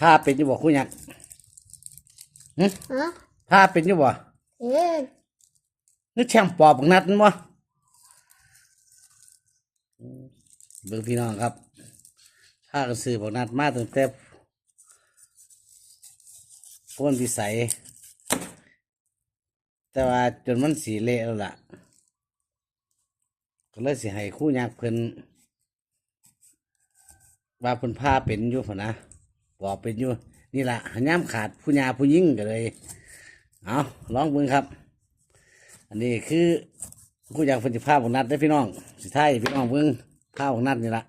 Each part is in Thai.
ผ้าเป็นอยู่บ่คู่ยักษ์ฮะผ้าเป็นอยู่บ่เอ๊ะนึกแช่งปอบบักนัดนั่นบ่เบิ่งพี่น้องครับผ้ากันซื้อบักนัดมาตั้งแต่พ้นพิสัย แต่ว่าจนมันสีเละแล้วล่ะ ก็เลยสิให้คู่ยักษ์เพิ่นว่าเพิ่นผ้าเป็นอยู่พนนะ ปอบเป็นอยู่ นี่ล่ะหย่ามขาดผู้ยาผู้ยิ่งก็เลย เอาลองเบิ่งครับ อันนี้คือคู่ยักษ์เพิ่นสิผ้าของนัดได้อพี่น้องสิท้ายให้พี่น้องเบิ่งผ้าของนัดนี่ล่ะ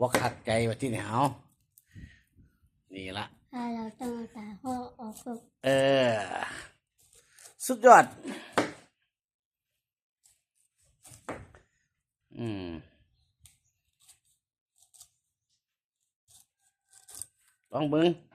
ว่าขัดใจว่าที่ไหนเอานี่ละถ้าเราต้องเอาตาห่อออกก็เออ สุดยอด อืม ลอ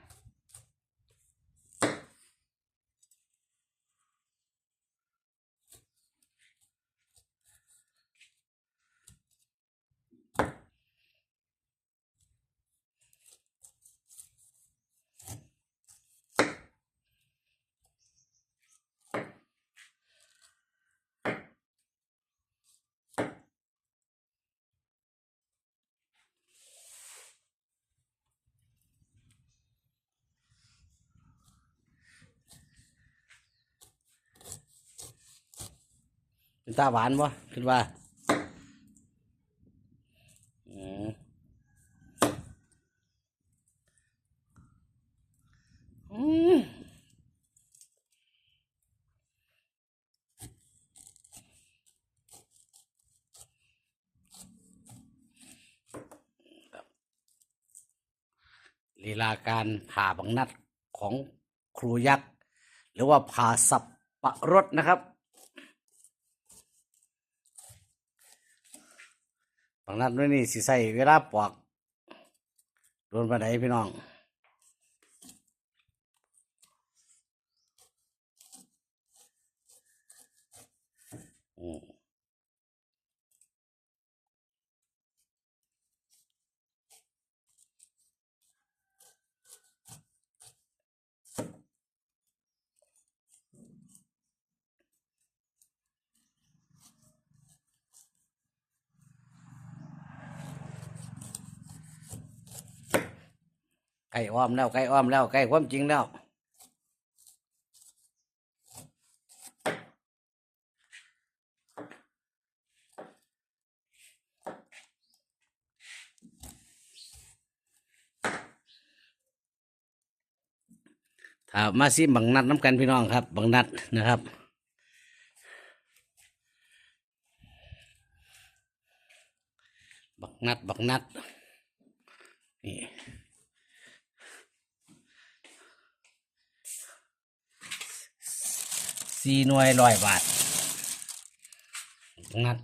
ตาหวานบ่คิดว่าลีลาการผ่าบังนัดของครูยักษ์ หรือว่าผ่าสับปะรดนะครับ บางนัดด้วยนี่สิใส่เวลาปอกโดนปานไหนพี่น้อง อืม ใกล้อ้อมแล้วใกล้อ้อมแล้วใกล้ความจริงแล้วถ้ามาซิบังนัดน้ำกันพี่น้องครับบังนัดนะครับบักนัดบักนัดนี่ สี่หน่วยร้อยบาทบัด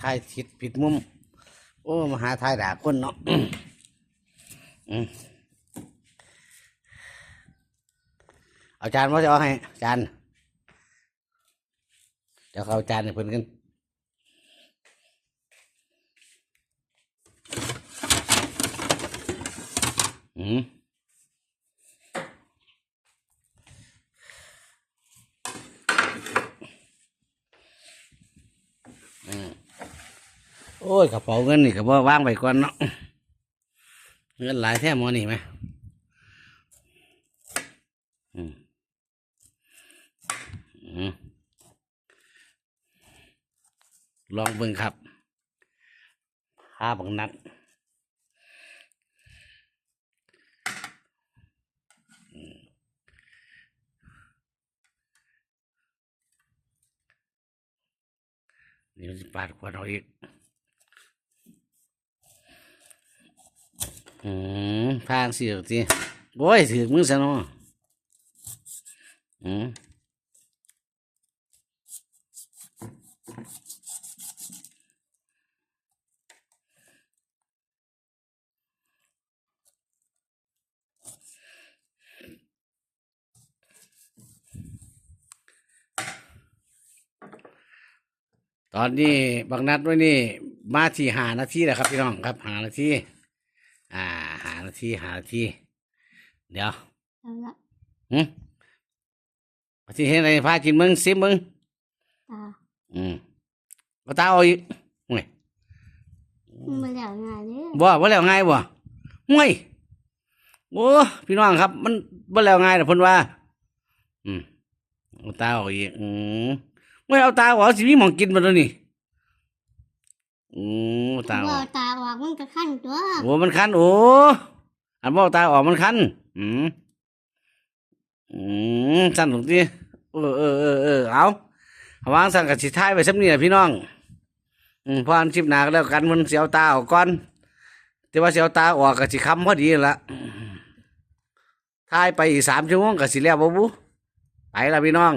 ถ่ายทิศผิดมุม โอ้มหาถ่ายด่าคนเนาะอืมเอาจานว่าจะเอาให้จานเดี๋ยวเขาอาจานให้เพิ่นกันอืมอืม โอ้ยกระเป๋าเงินนี่ก็บ่ว่างไปก่อนเนาะเงินหลายแท้หมอนี่ไหมอืมอืมลองเบิ่งครับห้าบังนัด นี่มันสิปาดกว่าเราอีกอืมพางสิสิโอ้ยถือมือซะเนาะอืม ตอนนี้บางนัดไว้นี่ มาที่หานาทีแล้วครับพี่น้องครับหานาทีอ่า หานาทีหานาทีเดี๋ยวเอาละหืมที่เห็นอะไรพากินมึงซิมมึงตาอืมเอาตาเอาอีกห่วยมันแล้วง่ายเลยบ่บ่แล้วง่ายบ่ห่วยโอ้พี่น้องครับ มันบ่แล้วง่ายแต่เพิ่นว่า อืมเอาตาออกอีกอืม ไม่เอาตาออกสิมีหมองกินบ่ตัวนี้อืมเอาตาอว่าอกตาออกมันก็ขั้นตัวโอ้มันคันโอ้อันบ่เอาตาออกมันคันอืมอืมสั่นตรงที่เออเออเออเออเอาวางสั่งกับสิท้ายไปซ้ำนี่แหละพี่น้อง อืมพออันชิบหนาก็แล้วกันมันเสียวตาออกก่อนแต่ว่าเสียวตาออกก็สิคำพอดีละท้ายไปอีกสามชั่วโมงก็สิแล้วบ่บุไปละพี่น้อง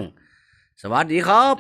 สวัสดีครับ